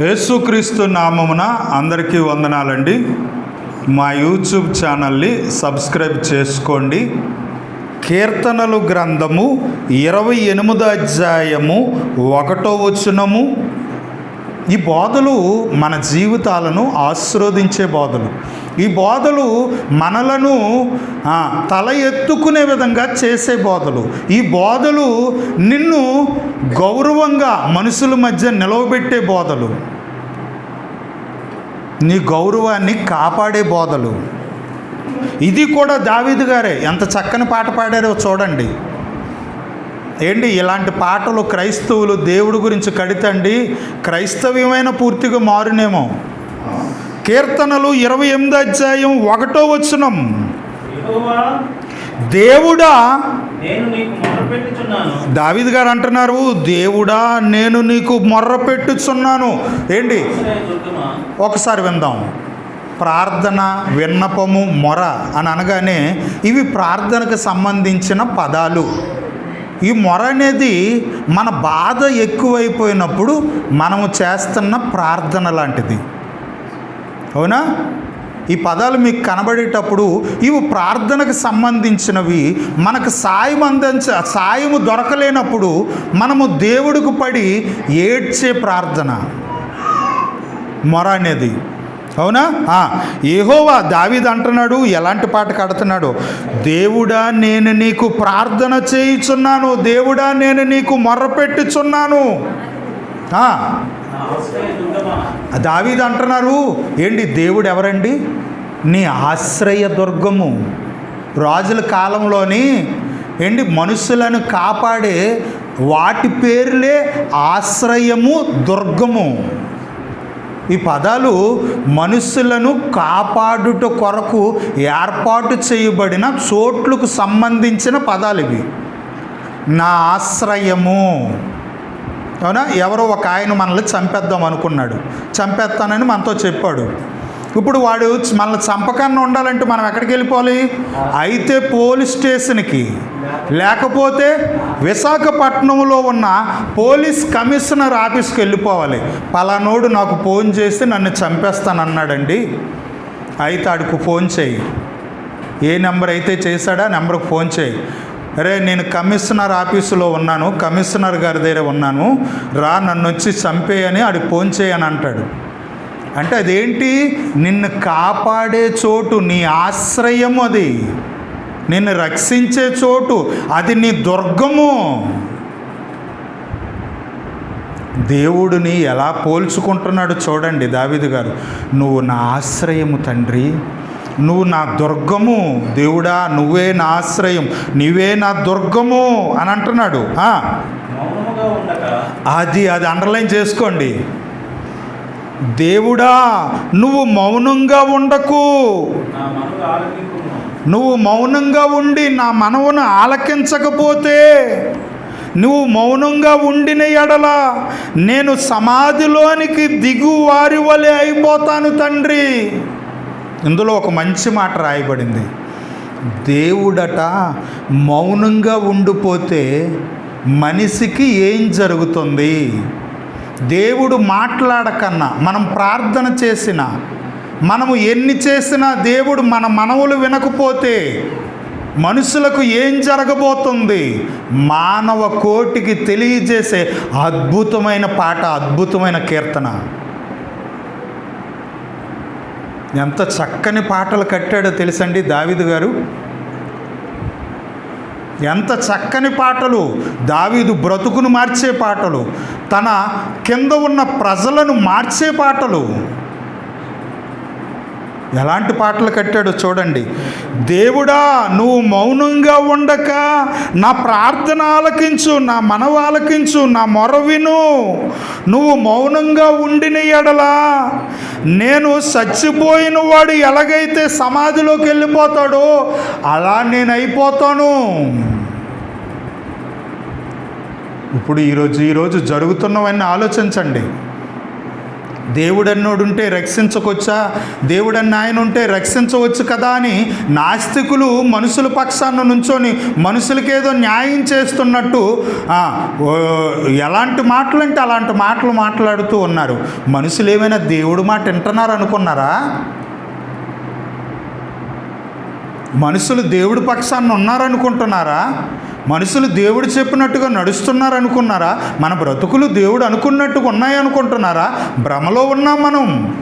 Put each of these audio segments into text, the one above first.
యేసుక్రీస్తు నామమున అందరికీ వందనాలండి. మా యూట్యూబ్ ఛానల్ని సబ్స్క్రైబ్ చేసుకోండి. కీర్తనలు గ్రంథము ఇరవై ఎనిమిదో అధ్యాయము ఒకటో వచనము. ఈ బోధలు మన జీవితాలను ఆశీర్వదించే బోధలు. ఈ బోధలు మనలను తల ఎత్తుకునే విధంగా చేసే బోధలు. ఈ బోధలు నిన్ను గౌరవంగా మనుషుల మధ్య నిలవబెట్టే బోధలు. నీ గౌరవాన్ని కాపాడే బోధలు. ఇది కూడా దావీదు గారే ఎంత చక్కని పాట పాడారో చూడండి. ఏంటి ఇలాంటి పాటలు క్రైస్తవులు దేవుడి గురించి కడితండి క్రైస్తవ్యమైన పూర్తిగా మారునేమో. కీర్తనలు ఇరవై ఎనిమిది అధ్యాయం ఒకటో వచనం. దేవుడా దావీద్ గారు అంటున్నారు దేవుడా నేను నీకు మొర్ర పెట్టుచున్నాను ఏంటి? ఒకసారి విందాం. ప్రార్థన విన్నపము మొర అని అనగానే ఇవి ప్రార్థనకు సంబంధించిన పదాలు. ఈ మొర అనేది మన బాధ ఎక్కువైపోయినప్పుడు మనము చేస్తున్న ప్రార్థన లాంటిది. అవునా? ఈ పదాలు మీకు కనబడేటప్పుడు ఇవి ప్రార్థనకు సంబంధించినవి. మనకు సాయం అందించ సాయము దొరకలేనప్పుడు మనము దేవుడికి పడి ఏడ్చే ప్రార్థన. మొర అనేది. అవునా? ఏహోవా యెహోవా దావీద్ అంటున్నాడు ఎలాంటి పాట కడుతున్నాడు? దేవుడా నేను నీకు ప్రార్థన చేయుచున్నాను దేవుడా నేను నీకు మొర్ర పెట్టుచున్నాను. ఆ, దావీద్ అంటున్నారు ఏంటి దేవుడు ఎవరండి? నీ ఆశ్రయ దుర్గము. రాజుల కాలంలోని ఏంటి మనుషులను కాపాడే వాటి పేర్లే ఆశ్రయము దుర్గము. ఈ పదాలు మనుషులను కాపాడుట కొరకు ఏర్పాటు చేయబడిన చోట్లకు సంబంధించిన పదాలు ఇవి. నా ఆశ్రయము. అవునా? ఎవరో ఒక ఆయన మనల్ని చంపేద్దాం అనుకున్నాడు. చంపేస్తానని మనతో చెప్పాడు. ఇప్పుడు వాడు మనల్ని చంపకన్నా ఉండాలంటే మనం ఎక్కడికి వెళ్ళిపోవాలి? అయితే పోలీస్ స్టేషన్కి. లేకపోతే విశాఖపట్నంలో ఉన్న పోలీస్ కమిషనర్ ఆఫీస్కి వెళ్ళిపోవాలి. పలానోడు నాకు ఫోన్ చేసి నన్ను చంపేస్తానన్నాడండి. అయితే ఆడికి ఫోన్ చేయి. ఏ నెంబర్ అయితే చేశాడో ఆ నెంబర్కి ఫోన్ చేయి. అరే నేను కమిషనర్ ఆఫీసులో ఉన్నాను కమిషనర్ గారి దగ్గర ఉన్నాను. రా నన్ను వచ్చి చంపేయని ఆడికి ఫోన్ చేయని అంటాడు. అంటే అదేంటి? నిన్ను కాపాడే చోటు నీ ఆశ్రయం అది. నిన్ను రక్షించే చోటు అది నీ దుర్గము. దేవుడిని ఎలా పోల్చుకుంటున్నాడు చూడండి దావిదు గారు. నువ్వు నా ఆశ్రయము తండ్రి. నువ్వు నా దుర్గము దేవుడా నువ్వే నా ఆశ్రయం నీవే నా దుర్గము అని అంటున్నాడు. అది అది అండర్లైన్ చేసుకోండి. దేవుడా నువ్వు మౌనంగా ఉండకు. నువ్వు మౌనంగా ఉండి నా మనవును ఆలకించకపోతే నువ్వు మౌనంగా ఉండిన ఎడల నేను సమాధిలోనికి దిగువారి వలె అయిపోతాను తండ్రి. ఇందులో ఒక మంచి మాట రాయబడింది. దేవుడట మౌనంగా ఉండిపోతే మనిషికి ఏం జరుగుతుంది? దేవుడు మాట్లాడకన్నా మనం ప్రార్థన చేసిన మనము ఎన్ని చేసినా దేవుడు మన మనవులు వినకపోతే మనుషులకు ఏం జరగబోతుంది? మానవ కోటికి తెలియజేసే అద్భుతమైన పాట అద్భుతమైన కీర్తన. ఎంత చక్కని పాటలు కట్టాడో తెలుసండి దావిదు గారు? ఎంత చక్కని పాటలు. దావీదు బ్రతుకును మార్చే పాటలు. తన కింద ఉన్న ప్రజలను మార్చే పాటలు. ఎలాంటి పాటలు కట్టాడో చూడండి. దేవుడా నువ్వు మౌనంగా ఉండక నా ప్రార్థన ఆలకించు నా మనవ ఆలకించు నా మొర విను. నువ్వు మౌనంగా ఉండిన ఎడలా నేను చచ్చిపోయిన వాడు ఎలాగైతే సమాధిలోకి వెళ్ళిపోతాడో అలా నేను అయిపోతాను. ఇప్పుడు ఈరోజు ఈరోజు జరుగుతున్నవన్నీ ఆలోచించండి. దేవుడన్నోడుంటే రక్షించకొచ్చా? దేవుడన్న ఆయన ఉంటే రక్షించవచ్చు కదా అని నాస్తికులు మనుషుల పక్షాన నుంచొని మనుషులకేదో న్యాయం చేస్తున్నట్టు ఎలాంటి మాటలు అంటే అలాంటి మాటలు మాట్లాడుతూ ఉన్నారు. మనుషులు ఏమైనా దేవుడు మాట వింటున్నారు అనుకున్నారా మనుషులు దేవుడి పక్షాన ఉన్నారనుకుంటున్నారా? మనుషులు దేవుడు చెప్పినట్టుగా నడుస్తున్నారు అనుకున్నారా మన బ్రతుకులు దేవుడు అనుకున్నట్టుగా ఉన్నాయి అనుకుంటున్నారా భ్రమలో ఉన్నాం మనం.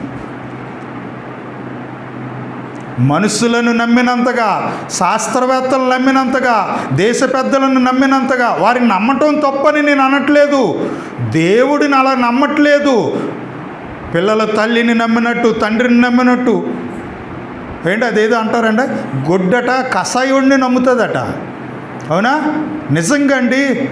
మనుషులను నమ్మినంతగా శాస్త్రవేత్తలు నమ్మినంతగా దేశ పెద్దలను నమ్మినంతగా వారిని నమ్మటం తప్పని నేను అనట్లేదు. దేవుడిని అలా నమ్మట్లేదు. పిల్లల తల్లిని నమ్మినట్టు తండ్రిని నమ్మినట్టు. ఏంటి అదేదో అంటారండి? గుడ్డట కషాయుడిని నమ్ముతుందట. అవునా? నిజంగా అండి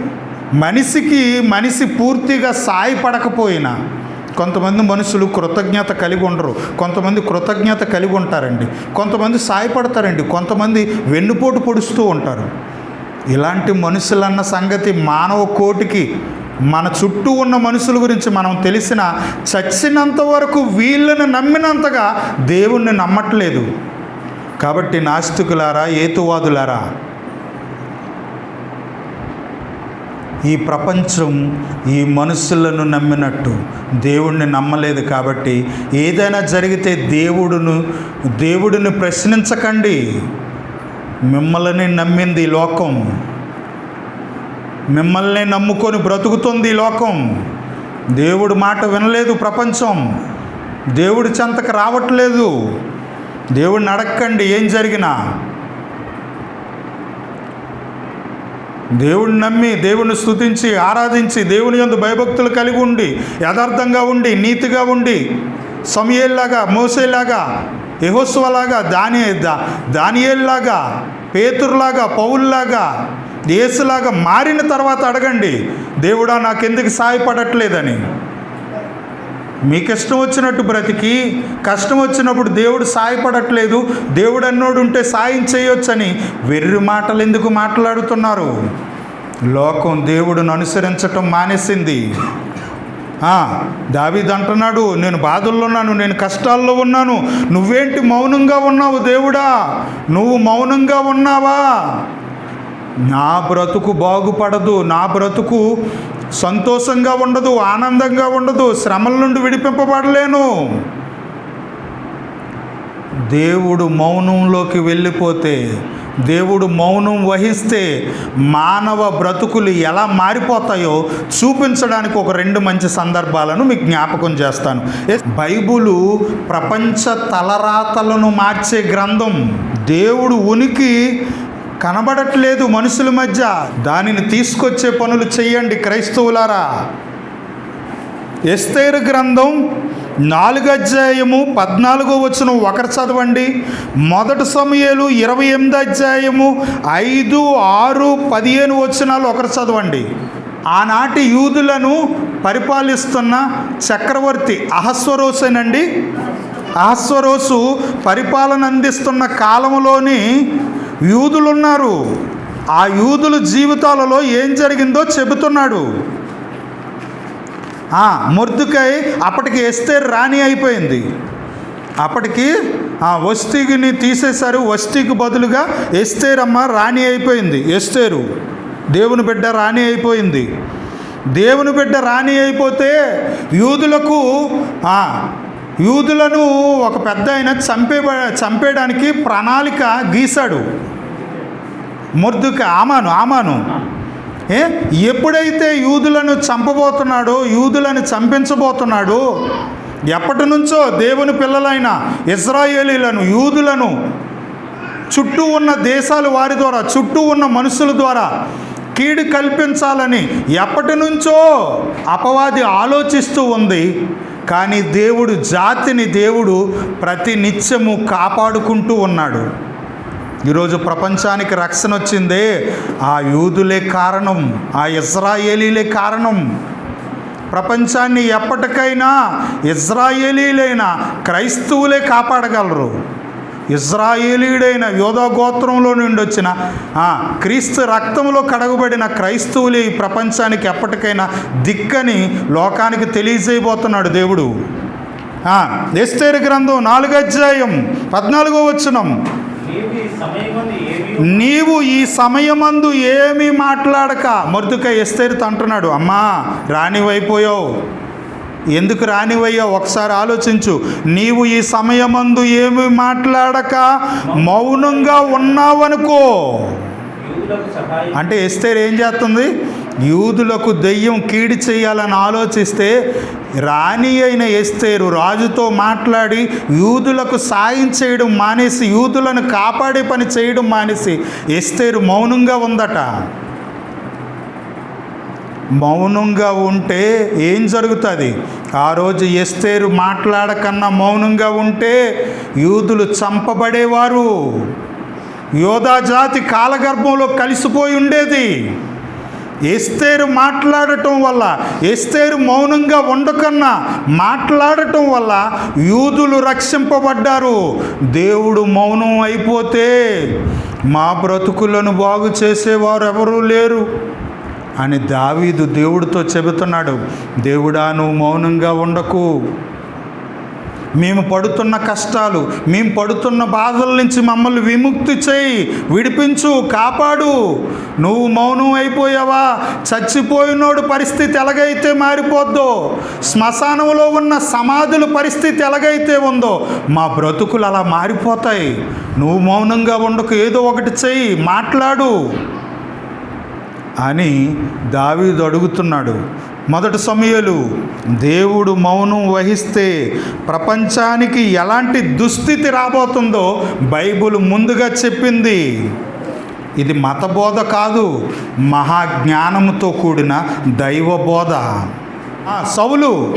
మనిషికి మనిషి పూర్తిగా సాయపడకపోయినా కొంతమంది మనుషులు కృతజ్ఞత కలిగి ఉండరు. కొంతమంది కృతజ్ఞత కలిగి ఉంటారండి. కొంతమంది సాయపడతారండి. కొంతమంది వెన్నుపోటు పొడుస్తూ ఉంటారు. ఇలాంటి మనుషులన్న సంగతి మానవ కోటికి మన చుట్టూ ఉన్న మనుషుల గురించి మనం తెలిసిన చచ్చినంత వరకు వీళ్ళని నమ్మినంతగా దేవుణ్ణి నమ్మట్లేదు. కాబట్టి నాస్తికులారా ఏతువాదులారా ఈ ప్రపంచం ఈ మనుషులను నమ్మినట్టు. దేవుణ్ణి నమ్మలేదు కాబట్టి ఏదైనా జరిగితే దేవుడును దేవుడిని ప్రశ్నించకండి. మిమ్మల్ని నమ్మింది ఈ లోకం. మిమ్మల్ని నమ్ముకొని బ్రతుకుతుంది ఈ లోకం. దేవుడు మాట వినలేదు ప్రపంచం. దేవుడి చెంతకు రావట్లేదు. దేవుడిని అడక్కండి ఏం జరిగినా. దేవుణ్ణి నమ్మి దేవుని స్తుతించి ఆరాధించి దేవుని యందు భయభక్తులు కలిగి ఉండి యథార్థంగా ఉండి నీతిగా ఉండి సమయేల్లాగా మోసేలాగా యహోస్వలాగా దాని దా దానియేల్లాగా పేతురులాగా పౌల్లాగా యేసులాగా మారిన తర్వాత అడగండి దేవుడా నాకెందుకు సాయపడట్లేదని? మీకు ఇష్టం వచ్చినట్టు బ్రతికి కష్టం వచ్చినప్పుడు దేవుడు సాయపడట్లేదు దేవుడు అన్నోడు ఉంటే సాయం చేయొచ్చని వెర్రి మాటలు ఎందుకు మాట్లాడుతున్నారు? లోకం దేవుడును అనుసరించటం మానేసింది. ఆ, అంటున్నాడు నేను బాధల్లో ఉన్నాను నేను కష్టాల్లో ఉన్నాను నువ్వేంటి మౌనంగా ఉన్నావు దేవుడా? నువ్వు మౌనంగా ఉన్నావా? నా బ్రతుకు బాగుపడదు నా బ్రతుకు సంతోషంగా ఉండదు ఆనందంగా ఉండదు శ్రమల నుండి విడిపింపబడలేను. దేవుడు మౌనంలోకి వెళ్ళిపోతే దేవుడు మౌనం వహిస్తే మానవ బ్రతుకులు ఎలా మారిపోతాయో చూపించడానికి ఒక రెండు మంచి సందర్భాలను మీకు జ్ఞాపకం చేస్తాను. బైబులు ప్రపంచ తలరాతలను మార్చే గ్రంథం. దేవుడు ఉనికి కనబడట్లేదు మనుషుల మధ్య. దానిని తీసుకొచ్చే పనులు చేయండి క్రైస్తవులారా. ఎస్తేరు గ్రంథం నాలుగు అధ్యాయము పద్నాలుగో వచ్చిన ఒకరు చదవండి. మొదటి సమయాలు ఇరవై ఎనిమిది అధ్యాయము ఐదు ఆరు పదిహేను వచనాలు ఒకరు చదవండి. ఆనాటి యూదులను పరిపాలిస్తున్న చక్రవర్తి అహస్వరోసేనండి అహస్వరోసు పరిపాలన అందిస్తున్న కాలంలోని యూదులున్నారు. ఆ యూదుల జీవితాలలో ఏం జరిగిందో చెబుతున్నాడు. మొర్దుకై అప్పటికి ఎస్తేరు రాణి అయిపోయింది. అప్పటికి ఆ వస్తీని తీసేశారు. వస్తీకి బదులుగా ఎస్తేరమ్మ రాణి అయిపోయింది. ఎస్తేరు దేవుని బిడ్డ రాణి అయిపోయింది. దేవుని బిడ్డ రాణి అయిపోతే యూదులకు యూదులను ఒక పెద్ద ఆయన చంపే చంపేయడానికి ప్రణాళిక గీశాడు. మొర్దుక ఆమాను ఆమాను. ఏ? ఎప్పుడైతే యూదులను చంపబోతున్నాడో యూదులను చంపించబోతున్నాడో ఎప్పటి నుంచో దేవుని పిల్లలైన ఇజ్రాయేలీలను యూదులను చుట్టూ ఉన్న దేశాలు వారి ద్వారా చుట్టూ ఉన్న మనుషుల ద్వారా కీడు కల్పించాలని ఎప్పటి నుంచో అపవాది ఆలోచిస్తూ ఉంది. కానీ దేవుడు జాతిని దేవుడు ప్రతి నిత్యము కాపాడుకుంటూ ఉన్నాడు. ఈరోజు ప్రపంచానికి రక్షణ వచ్చిందే ఆ యూదులే కారణం ఆ ఇజ్రాయేలీలే కారణం. ప్రపంచాన్ని ఎప్పటికైనా ఇజ్రాయేలీలైన క్రైస్తవులే కాపాడగలరు. ఇజ్రాయేలీడైన యోధా గోత్రంలో నుండి వచ్చిన క్రీస్తు రక్తంలో కడగబడిన క్రైస్తవులే ఈ ప్రపంచానికి ఎప్పటికైనా దిక్కని లోకానికి తెలియజేయబోతున్నాడు దేవుడు. ఎస్తేరు గ్రంథం నాలుగో అధ్యాయం పద్నాలుగో వచనం. నీవు ఈ సమయమందు ఏమీ మాట్లాడక మొద్దుక ఎస్తేరుతో అంటున్నాడు అమ్మా రానివైపోయావు ఎందుకు రానివయ్యావు ఒకసారి ఆలోచించు. నీవు ఈ సమయమందు ఏమి మాట్లాడక మౌనంగా ఉన్నావనుకో. అంటే ఎస్తేరు ఏం చేస్తుంది? యూదులకు దెయ్యం కీడి చేయాలని ఆలోచిస్తే రాణి అయిన ఎస్తేరు రాజుతో మాట్లాడి యూదులకు సాయం చేయడం మానేసి యూదులను కాపాడే పని చేయడం మానేసి ఎస్తేరు మౌనంగా ఉందట. మౌనంగా ఉంటే ఏం జరుగుతుంది? ఆ రోజు ఎస్తేరు మాట్లాడకన్నా మౌనంగా ఉంటే యూదులు చంపబడేవారు. యోధా జాతి కాలగర్భంలో కలిసిపోయి ఉండేది. ఎస్తేరు మాట్లాడటం వల్ల ఎస్తేరు మౌనంగా ఉండకన్నా మాట్లాడటం వల్ల యూదులు రక్షింపబడ్డారు. దేవుడు మౌనం అయిపోతే మా బ్రతుకులను బాగు చేసేవారు ఎవరూ లేరు. అని దావీదు దేవుడితో చెబుతున్నాడు దేవుడా నువ్వు మౌనంగా ఉండకు. మేము పడుతున్న కష్టాలు మేము పడుతున్న బాధల నుంచి మమ్మల్ని విముక్తి చేయి విడిపించు కాపాడు. నువ్వు మౌనం అయిపోయావా? చచ్చిపోయినోడు పరిస్థితి ఎలాగైతే మారిపోద్దో శ్మశానంలో ఉన్న సమాధుల పరిస్థితి ఎలాగైతే ఉందో మా బ్రతుకులు అలా మారిపోతాయి. నువ్వు మౌనంగా ఉండకు ఏదో ఒకటి చెయ్యి మాట్లాడు. అని దావీదు అడుగుతున్నాడు. మొదటి సమయలు దేవుడు మౌనం వహిస్తే ప్రపంచానికి ఎలాంటి దుస్థితి రాబోతుందో బైబుల్ ముందుగా చెప్పింది. ఇది మతబోధ కాదు మహాజ్ఞానముతో కూడిన దైవ బోధ. ఆ, సౌలు.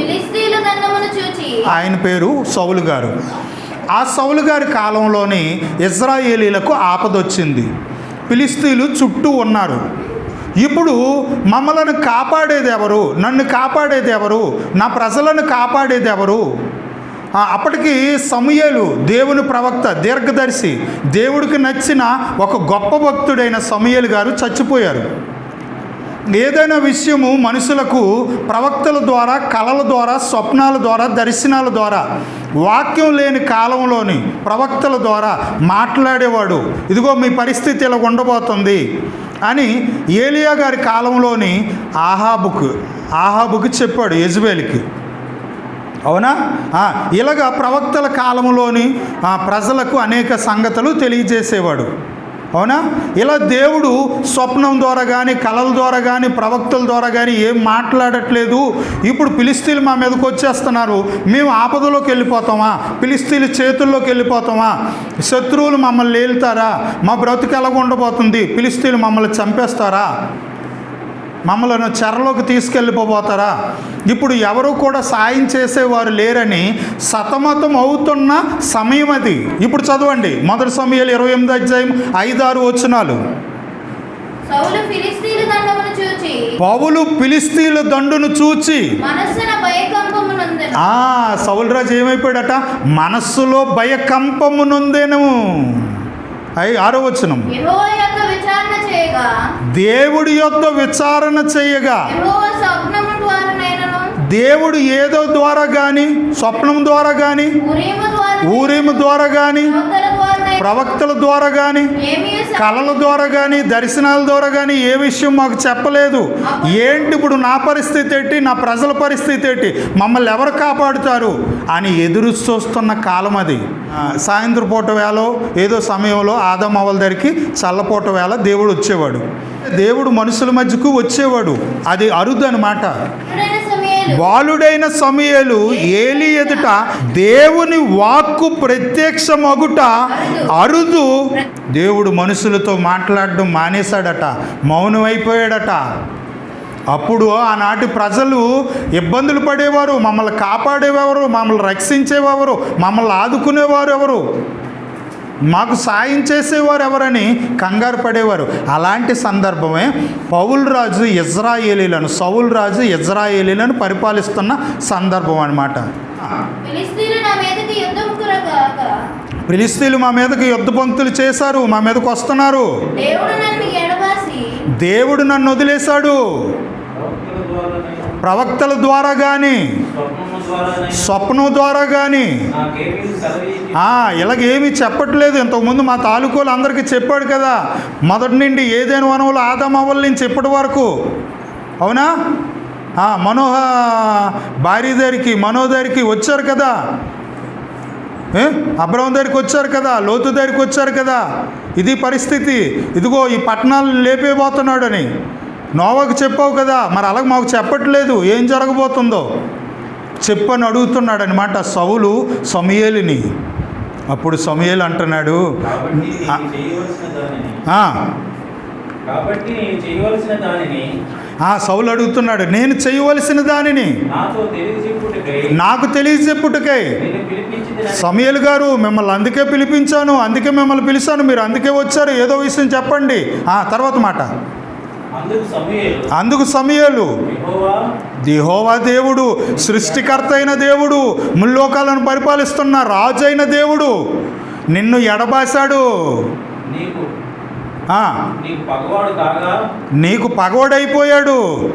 ఆయన పేరు సౌలు గారు. ఆ సౌలు గారి కాలంలోని ఇజ్రాయేలీలకు ఆపదొచ్చింది. ఫిలిస్తీన్లు చుట్టూ ఉన్నారు. ఇప్పుడు మమ్మలను కాపాడేది ఎవరు? నన్ను కాపాడేది ఎవరు? నా ప్రజలను కాపాడేది ఎవరు? అప్పటికి సమయలు దేవుని ప్రవక్త దీర్ఘదర్శి దేవుడికి నచ్చిన ఒక గొప్ప భక్తుడైన సమయలు గారు చచ్చిపోయారు. ఏదైనా విషయము మనుషులకు ప్రవక్తల ద్వారా కళల ద్వారా స్వప్నాల ద్వారా దర్శనాల ద్వారా వాక్యం లేని కాలంలోని ప్రవక్తల ద్వారా మాట్లాడేవాడు. ఇదిగో మీ పరిస్థితి ఇలా ఉండబోతుంది అని ఏలియా గారి కాలంలోని ఆహాబుకు ఆహాబుకు చెప్పాడు యజ్బేల్కి. అవునా? ఇలాగ ఇలాగా ప్రవక్తల కాలంలోని ప్రజలకు అనేక సంగతులు తెలియజేసేవాడు. అవునా? ఇలా దేవుడు స్వప్నం ద్వారా కానీ కళల ద్వారా కానీ ప్రవక్తల ద్వారా కానీ ఏం మాట్లాడట్లేదు. ఇప్పుడు పిలిస్తీలు మా మీదకి వచ్చేస్తున్నారు. మేము ఆపదలోకి వెళ్ళిపోతామా? పిలిస్తీలు చేతుల్లోకి వెళ్ళిపోతామా? శత్రువులు మమ్మల్ని ఏలుతారా? మా బ్రతుకు ఎలాగ ఉండబోతుంది? పిలిస్తీలు మమ్మల్ని చంపేస్తారా? మమ్మల్ని చెరలోకి తీసుకెళ్ళిపోతారా ఇప్పుడు ఎవరు కూడా సాయం చేసేవారు లేరని సతమతం అవుతున్న సమయం అది. ఇప్పుడు చదవండి. మొదటి సమయాలు ఇరవై ఎనిమిది అధ్యాయం ఐదారు వచనాలు. చూచి పౌలు ఫిలిస్తీన్ల దండును చూచి. భయకంపమునందెను. సౌలరాజు ఏమైపోయాడట? మనస్సులో భయకంపము నొందెను అయి ఆరో వచనం. చేయగా దేవుడి యొక్క విచారణ చేయగా. దేవుడు ఏదో ద్వారా కానీ స్వప్నం ద్వారా కానీ ఊరేము ద్వారా కానీ ప్రవక్తల ద్వారా కానీ కళల ద్వారా కానీ దర్శనాల ద్వారా కానీ ఏ విషయం మాకు చెప్పలేదు. ఏంటి ఇప్పుడు నా పరిస్థితి ఏంటి నా ప్రజల పరిస్థితి ఏంటి మమ్మల్ని ఎవరు కాపాడుతారు అని ఎదురు చూస్తున్న కాలం అది. సాయంత్రం పూట వేళ ఏదో సమయంలో ఆదం అవల దగ్గరికి చల్లపూట వేళ దేవుడు వచ్చేవాడు. దేవుడు మనుషుల మధ్యకు వచ్చేవాడు. అది అరుదు అనమాట బాలుడైన సమయలు ఏలి ఎదుట దేవుని వాక్కు ప్రత్యక్షమగుట అరుదు. దేవుడు మనుషులతో మాట్లాడడం మానేశాడట మౌనమైపోయాడట. అప్పుడు ఆనాటి ప్రజలు ఇబ్బందులు పడేవారు మమ్మల్ని కాపాడేవారు మమ్మల్ని రక్షించేవారు మమ్మల్ని ఆదుకునేవారు ఎవరు? మాకు సాయం చేసేవారు ఎవరని కంగారు పడేవారు. అలాంటి సందర్భమే పౌల్ రాజు ఇజ్రాయేలీలను సౌల్ రాజు ఇజ్రాయేలీలను పరిపాలిస్తున్న సందర్భం అనమాట ఫిలిస్తీన్లు మా మీదకి యుద్ధ పంక్తులు చేశారు మా మీదకి వస్తున్నారు. దేవుడు నన్ను వదిలేశాడు. ప్రవక్తల ద్వారా కానీ స్వప్నం ద్వారా కానీ ఇలాగేమీ చెప్పట్లేదు. ఇంతకుముందు మా తాలూకోలు అందరికీ చెప్పాడు కదా మొదటి నుండి ఏదైనా వనవులు ఆదమవ్వల నుంచి ఇప్పటి వరకు. అవునా? మనోహ భార్య మనోదారికి వచ్చారు కదా. అబ్రహం దగ్గరికి వచ్చారు కదా లోతు దగ్గరికి వచ్చారు కదా. ఇది పరిస్థితి. ఇదిగో ఈ పట్టణాలు లేపేపోతున్నాడని నోవాకు చెప్పావు కదా మరి అలాగ మాకు చెప్పట్లేదు. ఏం జరగబోతుందో? చెప్పని అడుగుతున్నాడు అనమాట సౌలు సమయేలిని. అప్పుడు సమయేలు అంటున్నాడు సౌలు అడుగుతున్నాడు నేను చేయవలసిన దానిని. నాకు తెలియజెప్పుటకై. సమయలు గారు మిమ్మల్ని అందుకే పిలిపించాను అందుకే మిమ్మల్ని పిలిచాను మీరు అందుకే వచ్చారు ఏదో విషయం చెప్పండి. ఆ తర్వాత మాట. అందుకు సమయలు. దిహోవా దేవుడు సృష్టికర్త అయిన దేవుడు ముల్లోకాలను పరిపాలిస్తున్న రాజు అయిన దేవుడు నిన్ను ఎడబాశాడు. నీకు. పగవడైపోయాడు.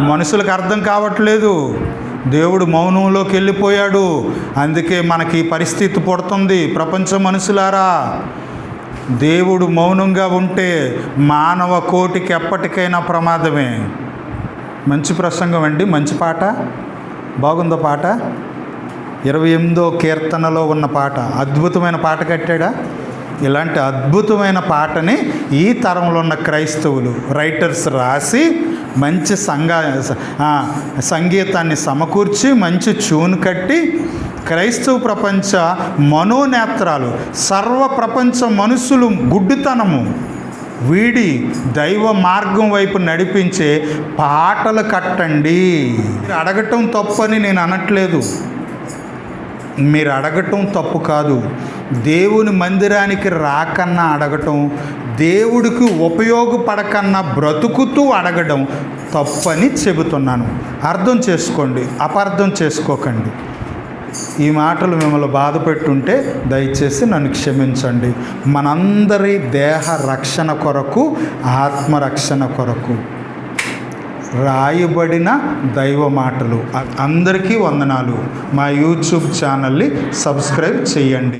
మనుషులకు అర్థం కావట్లేదు. దేవుడు మౌనంలోకి వెళ్ళిపోయాడు. అందుకే మనకి పరిస్థితి పుడుతుంది. ప్రపంచ మనుషులారా దేవుడు మౌనంగా ఉంటే మానవ కోటికి ఎప్పటికైనా ప్రమాదమే. మంచి ప్రసంగం అండి మంచి పాట. బాగుందో పాట? ఇరవై ఎనిమిదో కీర్తనలో ఉన్న పాట. అద్భుతమైన పాట కట్టాడా? ఇలాంటి అద్భుతమైన పాటని ఈ తరంలో ఉన్న క్రైస్తవులు రైటర్స్ రాసి మంచి సంగ సంగీతాన్ని సమకూర్చి మంచి చూన్ కట్టి క్రైస్తవ ప్రపంచ మనోనేత్రాలు సర్వ ప్రపంచ మనుషులు గుడ్డితనము. వీడి దైవ మార్గం వైపు నడిపించే పాటలు కట్టండి. అడగటం తప్పని నేను అనట్లేదు. మీరు అడగటం తప్పు కాదు. దేవుని మందిరానికి రాకన్నా అడగటం దేవుడికి ఉపయోగపడకన్నా బ్రతుకుతూ అడగడం తప్పని చెబుతున్నాను. అర్థం చేసుకోండి అపార్థం చేసుకోకండి. ఈ మాటలు మిమ్మల్ని బాధ పెట్టుంటే దయచేసి నన్ను క్షమించండి. మనందరి దేహ రక్షణ కొరకు ఆత్మరక్షణ కొరకు రాయబడిన దైవ మాటలు. అందరికీ వందనాలు. మా యూట్యూబ్ ఛానల్ని సబ్స్క్రైబ్ చేయండి.